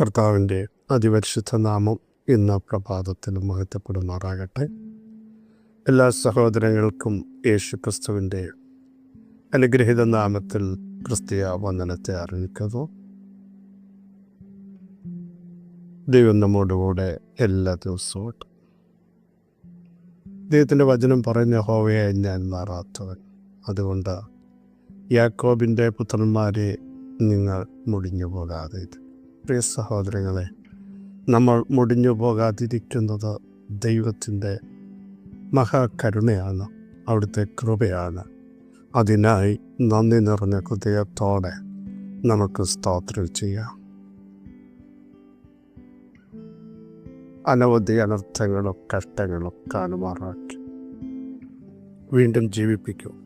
കർത്താവിന്റെ അതിപരിശുദ്ധ നാമം ഇന്ന് പ്രഭാതത്തിൽ മഹത്വപ്പെടുമാറാകട്ടെ. എല്ലാ സഹോദരങ്ങൾക്കും യേശു ക്രിസ്തുവിന്റെ അനുഗ്രഹീത നാമത്തിൽ ക്രിസ്തീയ വന്ദനത്തെ അറിയിക്കുന്നു. ദൈവം നമ്മോടുകൂടെ എല്ലാ ദിവസവും. ദൈവത്തിന്റെ വചനം പറയുന്ന ഹോവയെ ഞാൻ മാറാത്തവൻ. അതുകൊണ്ട് യാക്കോബിന്റെ പുത്രന്മാരെ നിങ്ങൾ മുടിഞ്ഞു പോകാതെ പ്രിയ സഹോദരങ്ങളെ നമ്മൾ മുടിഞ്ഞു പോകാതിരിക്കുന്നത് ദൈവത്തിന്റെ മഹാകരുണയാണ് അവിടുത്തെ കൃപയാണ്. അതിനായി നന്ദി നിറഞ്ഞ ഹൃദയത്തോടെ നമുക്ക് സ്തോത്രം ചെയ്യാം. അനവധി അനർത്ഥങ്ങളും കഷ്ടങ്ങളും കാണുമാറാക്കി വീണ്ടും ജീവിപ്പിക്കും.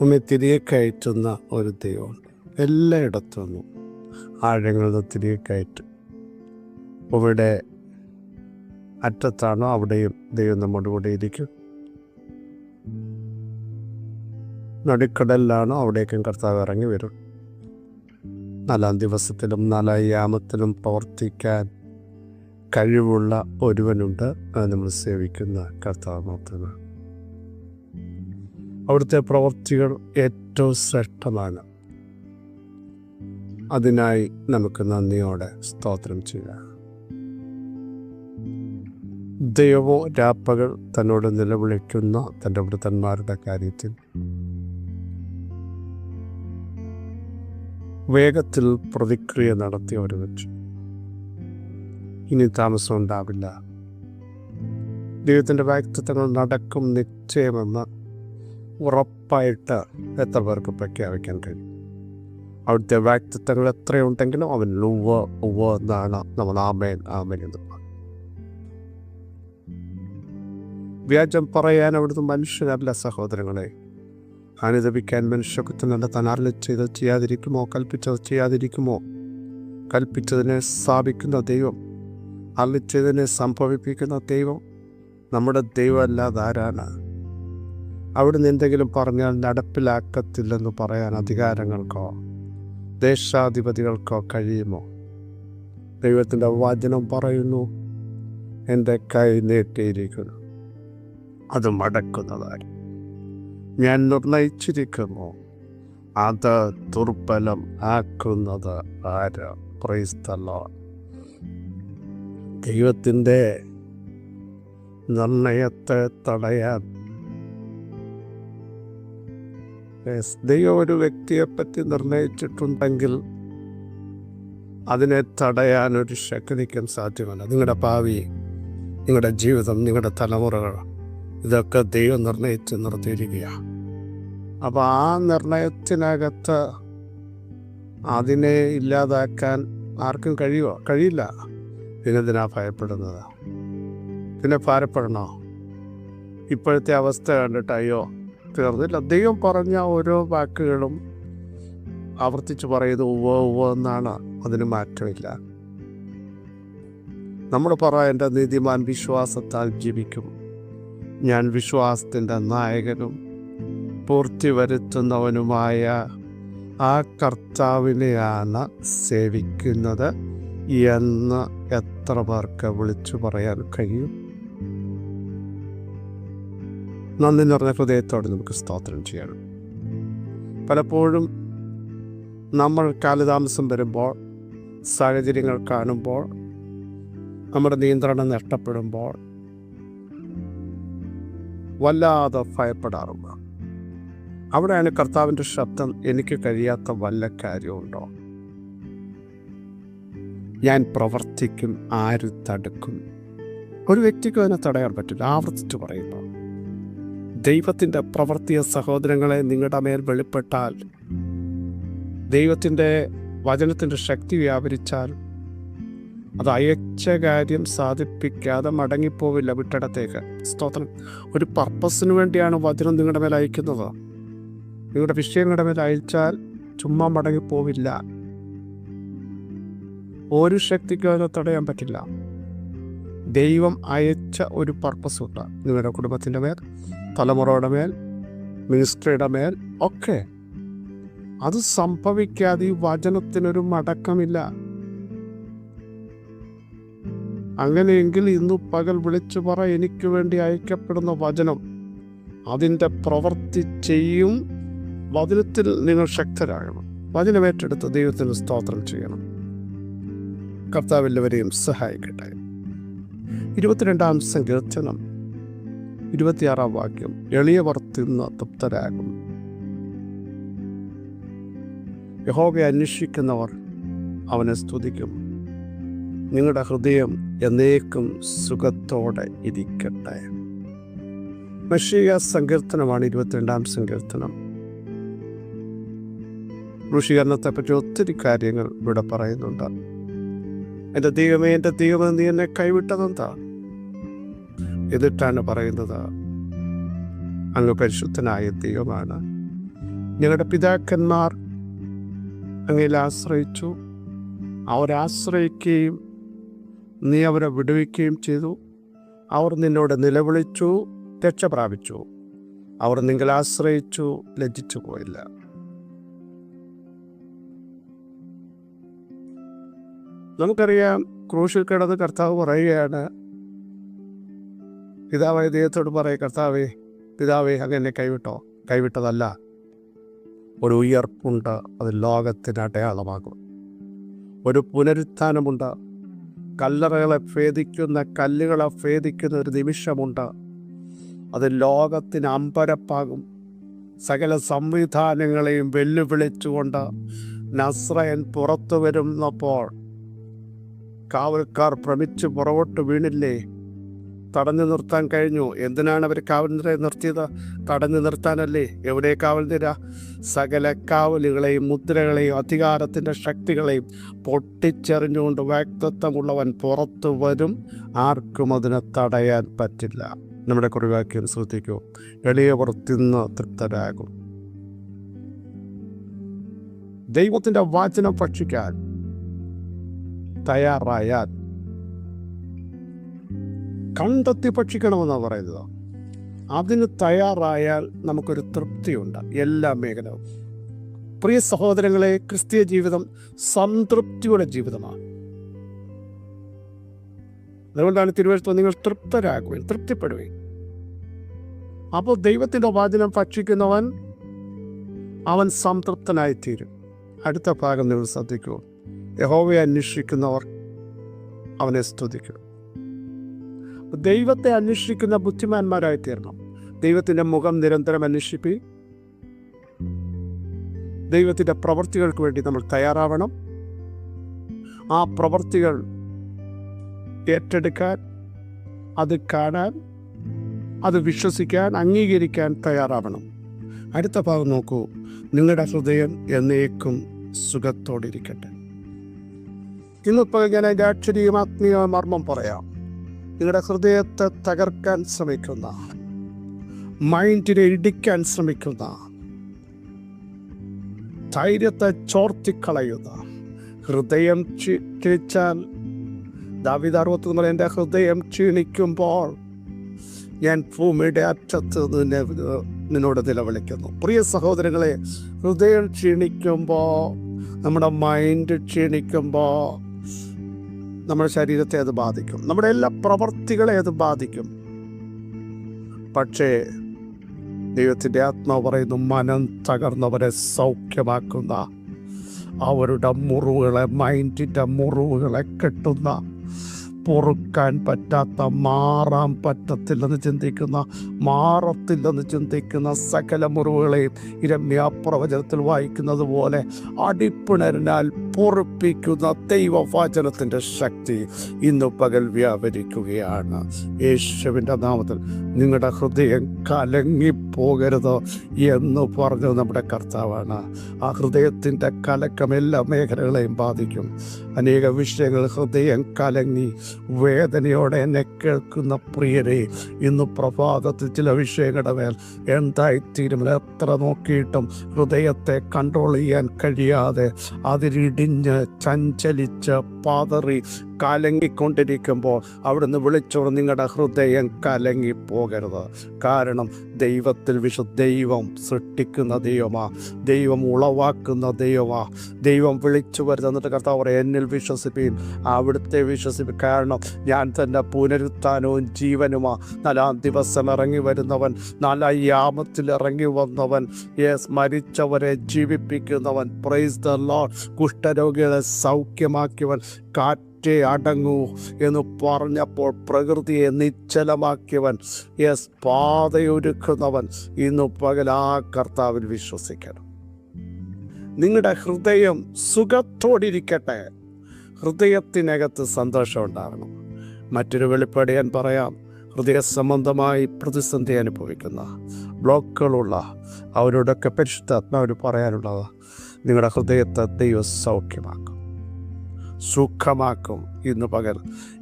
നമ്മെ തിരികെ കയറ്റുന്ന ഒരു ദൈവമുണ്ട് എല്ലായിടത്തും തിരികെ കയറ്റും. ഇവിടെ അറ്റത്താണോ? അവിടെയും ദൈവം നമ്മുടെ കൂടെ ഇരിക്കും. നടുക്കടലിലാണോ? അവിടേക്കും കർത്താവ് ഇറങ്ങി വരും. നാലാം ദിവസത്തിലും നാലാം യാമത്തിലും പ്രവർത്തിക്കാൻ കഴിവുള്ള ഒരുവനുണ്ട്. നമ്മൾ സേവിക്കുന്ന കർത്താവ് മാത്രമാണ്. അവിടുത്തെ പ്രവർത്തികൾ ഏറ്റവും ശ്രേഷ്ഠമാണ്. അതിനായി നമുക്ക് നന്ദിയോടെ സ്തോത്രം ചെയ്യുക. ദൈവമോ രാപ്പകൾ തന്നോട് നിലവിളിക്കുന്ന തന്റെ വൃത്തന്മാരുടെ കാര്യത്തിൽ വേഗത്തിൽ പ്രതിക്രിയ നടത്തി അവർ വെച്ചു ഇനി താമസം ഉണ്ടാവില്ല. ദൈവത്തിന്റെ വ്യക്തിത്വങ്ങൾ നടക്കും നിശ്ചയമെന്ന് ഉറപ്പായിട്ട് എത്ര പേർക്ക് പ്രഖ്യാപിക്കാൻ കഴിയും? അവിടുത്തെ വ്യക്തിത്വങ്ങൾ എത്രയുണ്ടെങ്കിലും അവൻ ലുവ ഉവ്വ എന്നാണ് നമ്മൾ ആമേൻ ആമേൻ എന്ന്. വ്യാജം പറയാൻ അവിടുന്ന് മനുഷ്യനല്ല സഹോദരങ്ങളെ. അനുദപിക്കാൻ മനുഷ്യക്കുത്തനല്ല താൻ അരളി ചെയ്ത് ചെയ്യാതിരിക്കുമോ? കൽപ്പിച്ചത് ചെയ്യാതിരിക്കുമോ? കൽപ്പിച്ചതിനെ സ്ഥാപിക്കുന്ന ദൈവം അറിച്ചതിനെ സംഭവിപ്പിക്കുന്ന ദൈവം നമ്മുടെ ദൈവമല്ലാതെ ആരാണ്? അവിടുന്ന് എന്തെങ്കിലും പറഞ്ഞാൽ നടപ്പിലാക്കത്തില്ലെന്ന് പറയാൻ അധികാരങ്ങൾക്കോ? ദേശാധിപതികൾക്കോ കഴിയുമോ? ദൈവത്തിന്റെ വചനം പറയുന്നു എന്റെ കൈ നീട്ടിയിരിക്കുന്നു. അത് മടക്കുന്നതായി. ഞാൻ നിർണയിച്ചിരിക്കുന്നു. അത് ദുർബലം ആക്കുന്നത് ആര്? പ്രൈസ്തല്ലോ ദൈവത്തിന്റെ നിർണയത്തെ തടയാൻ ദൈവം ഒരു വ്യക്തിയെപ്പറ്റി നിർണയിച്ചിട്ടുണ്ടെങ്കിൽ അതിനെ തടയാൻ ഒരു ശക്തിക്കും സാധ്യമല്ല. നിങ്ങളുടെ ഭാവി നിങ്ങളുടെ ജീവിതം നിങ്ങളുടെ തലമുറകൾ ഇതൊക്കെ ദൈവം നിർണയിച്ച് നിർത്തിയിരിക്കുകയാണ് അപ്പോൾ ആ നിർണയത്തിനകത്ത് അതിനെ ഇല്ലാതാക്കാൻ ആർക്കും കഴിയുമോ കഴിയില്ല. പിന്നെ ഇതിനാ ഭയപ്പെടുന്നത്? പിന്നെ ഭാരപ്പെടണോ? ഇപ്പോഴത്തെ അവസ്ഥ കണ്ടിട്ട് അയ്യോ തീർന്നില്ല. ദൈവം പറഞ്ഞ ഓരോ വാക്കുകളും ആവർത്തിച്ച് പറയുന്നത് ഉവ്വ ഉവ്വ എന്നാണ്. അതിന് മാറ്റമില്ല. നമ്മൾ പറ എന്റെ നീതിമാൻ വിശ്വാസത്താൽ ജീവിക്കും. ഞാൻ വിശ്വാസത്തിന്റെ നായകനും പൂർത്തി വരുത്തുന്നവനുമായ ആ കർത്താവിനെയാണ് സേവിക്കുന്നത് എന്ന് എത്ര പേർക്ക് വിളിച്ചു പറയാൻ കഴിയും? നന്ദി നിറഞ്ഞ ഹൃദയത്തോടെ നമുക്ക് സ്തോത്രം ചെയ്യണം. പലപ്പോഴും നമ്മൾ കാലതാമസം വരുമ്പോൾ സാഹചര്യങ്ങൾ കാണുമ്പോൾ നമ്മുടെ നിയന്ത്രണം നഷ്ടപ്പെടുമ്പോൾ വല്ലാതെ ഭയപ്പെടാറുണ്ട്. അവിടെയാണ് കർത്താവിന്റെ ശബ്ദം എനിക്ക് കഴിയാത്ത വല്ല കാര്യമുണ്ടോ? ഞാൻ പ്രവർത്തിക്കും ആര് തടുക്കും? ഒരു വ്യക്തിക്കും അതിനെ തടയാൻ പറ്റില്ല ആവർത്തിച്ച് പറയുമ്പോൾ. ദൈവത്തിന്റെ പ്രവർത്തിയ സഹോദരങ്ങളെ നിങ്ങളുടെ മേൽ വെളിപ്പെട്ടാൽ ദൈവത്തിന്റെ വചനത്തിന്റെ ശക്തി വ്യാപരിച്ചാൽ അത് അയച്ച കാര്യം സാധിപ്പിക്കാതെ മടങ്ങിപ്പോവില്ല വിട്ടിടത്തേക്ക്. സ്തോത്രം. ഒരു പർപ്പസിന് വേണ്ടിയാണ് വചനം നിങ്ങളുടെ മേൽ അയക്കുന്നത്. നിങ്ങളുടെ വിഷയങ്ങളുടെ മേൽ അയച്ചാൽ ചുമ്മാ മടങ്ങിപ്പോവില്ല. ഒരു ശക്തിക്കും അതിനെ തടയാൻ പറ്റില്ല. ദൈവം അയച്ച ഒരു പർപ്പസ് ഉണ്ട് നിങ്ങളുടെ കുടുംബത്തിന്റെ മേൽ. തലമുറയുടെ മേൽ മിനിസ്ട്രിയുടെ മേൽ ഒക്കെ. അത് സംഭവിക്കാതെ ഈ വചനത്തിനൊരു മടക്കമില്ല. അങ്ങനെയെങ്കിൽ ഇന്ന് പകൽ വിളിച്ചു പറ എനിക്ക് വേണ്ടി അയക്കപ്പെടുന്ന വചനം അതിന്റെ പ്രവൃത്തി ചെയ്യും. വചനത്തിൽ നിങ്ങൾ ശക്തരാകണം. വചനം ഏറ്റെടുത്ത് ദൈവത്തിന് സ്തോത്രം ചെയ്യണം. കർത്താവ് എല്ലാവരെയും സഹായിക്കട്ടെ. ഇരുപത്തിരണ്ടാം സങ്കീർത്തനം. ഇരുപത്തിയാറാം വാക്യം. എളിയവർ തിന്ന് തൃപ്തരാകും. യഹോവയെ അന്വേഷിക്കുന്നവർ അവനെ സ്തുതിക്കും. നിങ്ങളുടെ ഹൃദയം എന്നേക്കും സുഖത്തോടെ ഇരിക്കട്ടെ. മഷിക സങ്കീർത്തനമാണ് ഇരുപത്തിരണ്ടാം സങ്കീർത്തനം. ഋഷീകരണത്തെ പറ്റി ഒത്തിരി കാര്യങ്ങൾ ഇവിടെ പറയുന്നുണ്ട്. എന്റെ ദൈവമേ എന്റെ ദൈവമെന്ന് നീ എന്നെ കൈവിട്ടതെന്താ? എന്നിട്ടാണ് പറയുന്നത് അങ്ങ് പരിശുദ്ധനായ ദൈവമാണ്. ഞങ്ങളുടെ പിതാക്കന്മാർ അങ്ങയിൽ ആശ്രയിച്ചു. അവരാശ്രയിക്കുകയും നീ അവരെ വിടുവിക്കുകയും ചെയ്തു. അവർ നിന്നോട് നിലവിളിച്ചു രക്ഷ പ്രാപിച്ചു. അവർ നിങ്ങൾ ആശ്രയിച്ചു ലജ്ജിച്ചു പോയില്ല. നമുക്കറിയാം ക്രൂശിൽ കിടന്ന് കർത്താവ് പറയുകയാണ് പിതാവായ ദൈവത്തോട് പറയും കർത്താവേ പിതാവേ അങ്ങനെ കൈവിട്ടോ? കൈവിട്ടതല്ല. ഒരു ഉയർപ്പുണ്ട് അത് ലോകത്തിന് അടയാളമാകും. ഒരു പുനരുത്ഥാനമുണ്ട്. കല്ലറകളെ ഭേദിക്കുന്ന കല്ലുകളെ ഭേദിക്കുന്ന ഒരു നിമിഷമുണ്ട്. അത് ലോകത്തിന് അമ്പരപ്പാകും. സകല സംവിധാനങ്ങളെയും വെല്ലുവിളിച്ചുകൊണ്ട് നസ്രയൻ പുറത്തു വരുന്നപ്പോൾ കാവൽക്കാർ ഭ്രമിച്ച് പുറകോട്ട് വീണില്ലേ? തടഞ്ഞു നിർത്താൻ കഴിഞ്ഞു. എന്തിനാണ് അവർ കാവൽ നിർത്തിയത്? തടഞ്ഞു നിർത്താനല്ലേ? എവിടെ കാവൽനിര? സകല കാവലുകളെയും മുദ്രകളെയും അധികാരത്തിന്റെ ശക്തികളെയും പൊട്ടിച്ചെറിഞ്ഞുകൊണ്ട് വ്യക്തിത്വമുള്ളവൻ പുറത്തു വരും. ആർക്കും അതിനെ തടയാൻ പറ്റില്ല. നമ്മുടെ കുറിവാക്യം ശ്രദ്ധിക്കൂ. എളിയവർ തിന്ന് തൃപ്തരാകും. ദൈവത്തിന്റെ വാചനം ഭക്ഷിക്കാൻ തയ്യാറായാൽ കണ്ടെത്തി ഭക്ഷിക്കണമെന്നാണ് പറയുന്നത്. അതിന് തയ്യാറായാൽ നമുക്കൊരു തൃപ്തിയുണ്ട് എല്ലാ മേഖലവും. പ്രിയ സഹോദരങ്ങളെ ക്രിസ്തീയ ജീവിതം സംതൃപ്തിയുടെ ജീവിതമാണ്. അതുകൊണ്ടാണ് തിരുവനന്തപുരത്ത് നിങ്ങൾ തൃപ്തരാകുവിൻ തൃപ്തിപ്പെടുവീൻ. അപ്പോൾ ദൈവത്തിന്റെ വാചനം ഭക്ഷിക്കുന്നവൻ അവൻ സംതൃപ്തനായിത്തീരും. അടുത്ത ഭാഗം നിങ്ങൾ ശ്രദ്ധിക്കൂ. യഹോവയെ അന്വേഷിക്കുന്നവർ അവനെ സ്തുതിക്കും. ദൈവത്തെ അന്വേഷിക്കുന്ന ബുദ്ധിമാന്മാരായി തീരണം ദൈവത്തിന്റെ മുഖം നിരന്തരം അന്വേഷിപ്പി. ദൈവത്തിന്റെ പ്രവൃത്തികൾക്ക് വേണ്ടി നമ്മൾ തയ്യാറാവണം. ആ പ്രവൃത്തികൾ ഏറ്റെടുക്കാൻ അത് കാണാൻ അത് വിശ്വസിക്കാൻ അംഗീകരിക്കാൻ തയ്യാറാവണം. അടുത്ത ഭാഗം നോക്കൂ. നിങ്ങളുടെ ഹൃദയം എന്നേക്കും സുഖത്തോടിരിക്കട്ടെ. ഇന്നിപ്പോൾ ഞാൻ അതിന്റെ അക്ഷരീയം മർമ്മം പറയാം. നിങ്ങളുടെ ഹൃദയത്തെ തകർക്കാൻ ശ്രമിക്കുന്ന മൈൻഡിനെ ഇടിക്കാൻ ശ്രമിക്കുന്ന ധൈര്യത്തെ ചോർത്തിക്കളയുന്ന ഹൃദയം ക്ഷീണിച്ചാൽ ദാവിദ് അറുപത്തി എന്റെ ഹൃദയം ക്ഷീണിക്കുമ്പോൾ ഞാൻ ഭൂമിയുടെ അറ്റത്ത് നിന്നെ നിന്നോട് നിലവിളിക്കുന്നു. പ്രിയ സഹോദരങ്ങളെ ഹൃദയം ക്ഷീണിക്കുമ്പോൾ നമ്മുടെ മൈൻഡ് ക്ഷീണിക്കുമ്പോൾ നമ്മുടെ ശരീരത്തെ അത് ബാധിക്കും. നമ്മുടെ എല്ലാ പ്രവർത്തികളെ അത് ബാധിക്കും. പക്ഷേ ദൈവത്തിന്റെ ആത്മാവ് പറയുന്നു മനം തകർന്നവരെ സൗഖ്യമാക്കുന്ന അവരുടെ മുറിവുകളെ മൈൻഡിന്റെ മുറിവുകളെ കെട്ടുന്ന പൊറുക്കാൻ പറ്റാത്ത മാറാൻ പറ്റത്തില്ലെന്ന് ചിന്തിക്കുന്ന മാറത്തില്ലെന്ന് ചിന്തിക്കുന്ന സകല മുറിവുകളെയും ഇരമ്യ പ്രവചനത്തിൽ വായിക്കുന്നത് പോലെ അടിപ്പിണരിനാൽ പൊറുപ്പിക്കുന്ന ദൈവവാചനത്തിന്റെ ശക്തി ഇന്ന് പകൽ വ്യാപരിക്കുകയാണ്. യേശുവിന്റെ നാമത്തിൽ നിങ്ങളുടെ ഹൃദയം കലങ്ങിപ്പോകരുത് എന്ന് പറഞ്ഞത് നമ്മുടെ കർത്താവാണ്. ആ ഹൃദയത്തിന്റെ കലക്കം എല്ലാ മേഖലകളെയും ബാധിക്കും. അനേക വിഷയങ്ങൾ ഹൃദയം കലങ്ങി വേദനയോടെ എന്നെ കേൾക്കുന്ന പ്രിയരെ ഇന്ന് പ്രഭാതത്തിൽ ചില വിഷയങ്ങളുടെ മേൽ എന്തായിത്തീരും എത്ര നോക്കിയിട്ടും ഹൃദയത്തെ കൺട്രോൾ ചെയ്യാൻ കഴിയാതെ അതിരിടിഞ്ഞ് ചഞ്ചലിച്ച് പാതറി കലങ്ങിക്കൊണ്ടിരിക്കുമ്പോൾ അവിടുന്ന് വിളിച്ചോർ നിങ്ങളുടെ ഹൃദയം കലങ്ങിപ്പോകരുത്. കാരണം ദൈവത്തിൽ വിശു ദൈവം സൃഷ്ടിക്കുന്ന ദൈവമാ ദൈവം ഉളവാക്കുന്ന ദൈവമാ. ദൈവം വിളിച്ചു വരുന്നിട്ട് കർത്താവ് എന്നിൽ വിശ്വസിപ്പീൻ അവിടുത്തെ വിശ്വസിപ്പി കാരണം ഞാൻ തന്നെ പുനരുത്ഥാനവും ജീവനുമാ. നാലാം ദിവസം ഇറങ്ങി വരുന്നവൻ നാലാം യാമത്തിൽ ഇറങ്ങി വന്നവൻ യെസ് മരിച്ചവരെ ജീവിപ്പിക്കുന്നവൻ പ്രൈസ് ദ ലോഡ് കുഷ്ഠരോഗികളെ സൗഖ്യമാക്കിയവൻ കാറ്റേ അടങ്ങൂ എന്ന് പറഞ്ഞപ്പോൾ പ്രകൃതിയെ നിശ്ചലമാക്കിയവൻ യെസ് പാതയൊരുക്കുന്നവൻ ഇന്ന് പകലാ കർത്താവിൽ വിശ്വസിക്കണം. നിങ്ങളുടെ ഹൃദയം സുഖത്തോടിരിക്കട്ടെ. ഹൃദയത്തിനകത്ത് സന്തോഷം ഉണ്ടാകണം. മറ്റൊരു വെളിപ്പാട് ഞാൻ പറയാം. ഹൃദയ സംബന്ധമായി പ്രതിസന്ധി അനുഭവിക്കുന്ന ബ്ലോക്കുകളുള്ള അവരോടൊക്കെ പരിശുദ്ധാത്മാവിന് പറയാനുള്ളത് നിങ്ങളുടെ ഹൃദയത്തെ ദൈവം സൗഖ്യമാക്കും. സുഖമാക്കും ഇന്ന് പകൽ.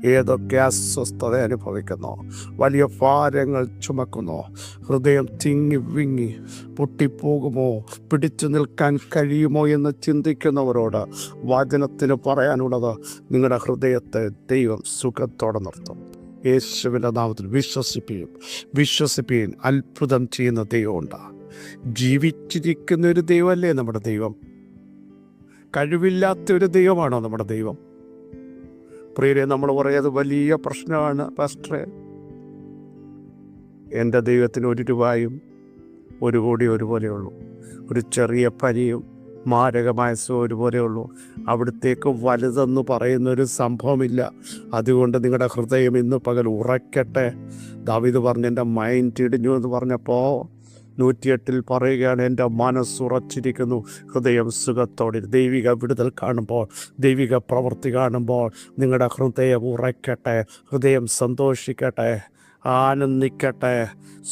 ഏതൊക്കെ അസ്വസ്ഥത അനുഭവിക്കുന്നു? വലിയ ഭാരങ്ങൾ ചുമക്കുന്നു. ഹൃദയം തിങ്ങി വിങ്ങി പൊട്ടിപ്പോകുമോ? പിടിച്ചു നിൽക്കാൻ കഴിയുമോ എന്ന് ചിന്തിക്കുന്നവരോട് വചനത്തിന് പറയാനുള്ളത് നിങ്ങളുടെ ഹൃദയത്തെ ദൈവം സുഖത്തോടെ നിർത്തും. യേശുവിന്റെ നാമത്തിൽ വിശ്വസിപ്പിയും വിശ്വസിപ്പിയും അത്ഭുതം ചെയ്യുന്ന ദൈവമുണ്ട്. ജീവിച്ചിരിക്കുന്ന ഒരു ദൈവമല്ലേ നമ്മുടെ ദൈവം? കഴിവില്ലാത്ത ഒരു ദൈവമാണോ നമ്മുടെ ദൈവം? പ്രിയരെ നമ്മൾ പറയുന്നത് വലിയ പ്രശ്നമാണ് പാസ്റ്ററെ. എന്റെ ദൈവത്തിന് ഒരു രൂപയും ഒരു കോടി ഒരുപോലെയുള്ളൂ ഒരു ചെറിയ പനിയും മാരകമായ ഒരുപോലെയുള്ളൂ അവിടത്തേക്ക് വലുതെന്ന് പറയുന്നൊരു സംഭവമില്ല. അതുകൊണ്ട് നിങ്ങളുടെ ഹൃദയം ഇന്ന് പകൽ ഉറക്കട്ടെ. ദാവിത് പറഞ്ഞ് എന്റെ മൈൻഡ് ഇടിഞ്ഞു എന്ന് പറഞ്ഞപ്പോൾ നൂറ്റിയെട്ടിൽ പറയുകയാണ് എന്റെ മനസ്സുറച്ചിരിക്കുന്നു ഹൃദയം സുഖത്തോടെ ദൈവിക വിടുതൽ കാണുമ്പോൾ ദൈവിക പ്രവൃത്തി കാണുമ്പോൾ നിങ്ങളുടെ ഹൃദയം ഉറയ്ക്കട്ടെ ഹൃദയം സന്തോഷിക്കട്ടെ. ആനന്ദിക്കട്ടെ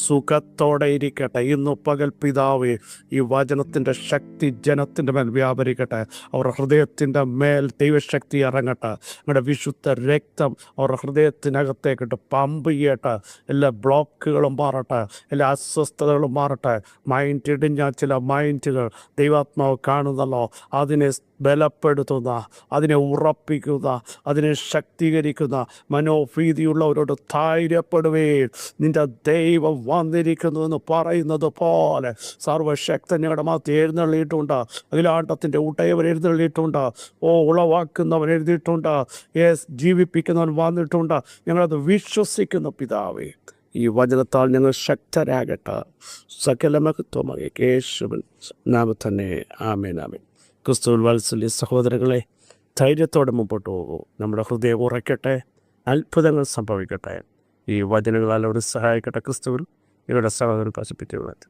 സുഖത്തോടെ ഇരിക്കട്ടെ. ഇന്ന് പകൽ പിതാവേ ഈ വചനത്തിന്റെ ശക്തി ജനത്തിന്റെ മേൽ വ്യാപരിക്കട്ടെ. അവരുടെ ഹൃദയത്തിന്റെ മേൽ ദൈവശക്തി ഇറങ്ങട്ടെ. നിങ്ങളുടെ വിശുദ്ധ രക്തം അവരുടെ ഹൃദയത്തിനകത്തേക്കിട്ട് പമ്പ് ചെയ്യട്ടെ. എല്ലാ ബ്ലോക്കുകളും മാറട്ടെ. എല്ലാ അസ്വസ്ഥതകളും മാറട്ടെ. മൈൻഡ് ഇടിഞ്ഞ ചില മൈൻഡുകൾ ദൈവാത്മാവ് കാണുന്നല്ലോ. അതിനെ ബലപ്പെടുത്തുന്ന അതിനെ ഉറപ്പിക്കുന്ന അതിനെ ശക്തീകരിക്കുന്ന മനോഭീതിയുള്ളവരോട് ധൈര്യപ്പെടുവേ നിന്റെ ദൈവം വന്നിരിക്കുന്നു എന്ന് പറയുന്നത് പോലെ സർവശക്തൻ ഞങ്ങളുടെ എഴുന്നള്ളിയിട്ടുണ്ട്. അഖിലാണ്ടത്തിന്റെ ഉട്ടയവൻ എഴുന്നള്ളിയിട്ടുണ്ട്. ഓ ഉളവാക്കുന്നവൻ എഴുതിയിട്ടുണ്ട് യേസ് ജീവിപ്പിക്കുന്നവൻ വന്നിട്ടുണ്ട്. ഞങ്ങളത് വിശ്വസിക്കുന്നു പിതാവേ. ഈ വചനത്താൽ ഞങ്ങൾ ശക്തരാകട്ടെ. സകല മഹത്വമായി യേശുവിൻ നാമ തന്നെ ആമേൻ ആമേൻ. ക്രിസ്തുവിൽ വാത്സല്യ സഹോദരങ്ങളെ ധൈര്യത്തോടെ മുമ്പോട്ട് പോകൂ. നമ്മുടെ ഹൃദയം ഉറയ്ക്കട്ടെ. അത്ഭുതങ്ങൾ സംഭവിക്കട്ടെ. ഈ വചനങ്ങളാൽ അവർ സഹായിക്കട്ടെ ക്രിസ്തുവിൽ. ഇവരുടെ സഹോദരൻ കാശിപ്പിറ്റുള്ളത്